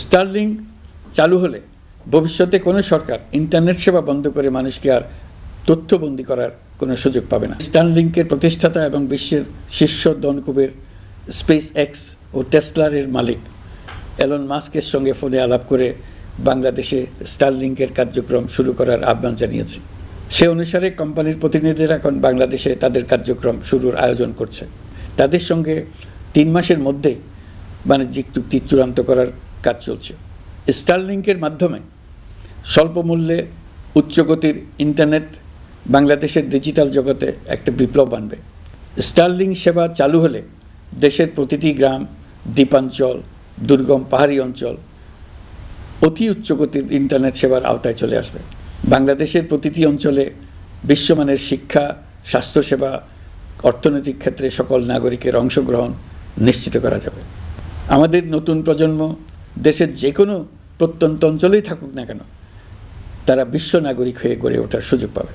Starling চালু হলে ভবিষ্যতে কোনো সরকার ইন্টারনেট সেবা বন্ধ করে মানুষকে আর তথ্যবন্দি করার কোনো সুযোগ পাবে না। স্টারলিংকের প্রতিষ্ঠাতা এবং বিশ্বের শীর্ষ দনকুবের স্পেস এক্স ও টেসলারের মালিক এলন মাস্কের সঙ্গে ফোনে আলাপ করে বাংলাদেশে স্টারলিংকের কার্যক্রম শুরু করার আহ্বান জানিয়েছে। সে অনুসারে কোম্পানির প্রতিনিধিরা এখন বাংলাদেশে তাদের কার্যক্রম শুরুর আয়োজন করছে। তাদের সঙ্গে তিন মাসের মধ্যে বাণিজ্যিক চুক্তি চূড়ান্ত করার কাজ চলছে। স্টারলিংকের মাধ্যমে স্বল্প মূল্যে উচ্চগতির ইন্টারনেট বাংলাদেশের ডিজিটাল জগতে একটা বিপ্লব আনবে। স্টারলিং সেবা চালু হলে দেশের প্রতিটি গ্রাম, দ্বীপাঞ্চল, দুর্গম পাহাড়ি অঞ্চল অতি উচ্চগতির ইন্টারনেট সেবার আওতায় চলে আসবে। বাংলাদেশের প্রতিটি অঞ্চলে বিশ্বমানের শিক্ষা, স্বাস্থ্যসেবা, অর্থনৈতিক ক্ষেত্রে সকল নাগরিকের অংশগ্রহণ নিশ্চিত করা যাবে। আমাদের নতুন প্রজন্ম দেশের যে কোনো প্রত্যন্ত অঞ্চলেই থাকুক না কেন, তারা বিশ্ব নাগরিক হয়ে গড়ে ওঠার সুযোগ পাবে।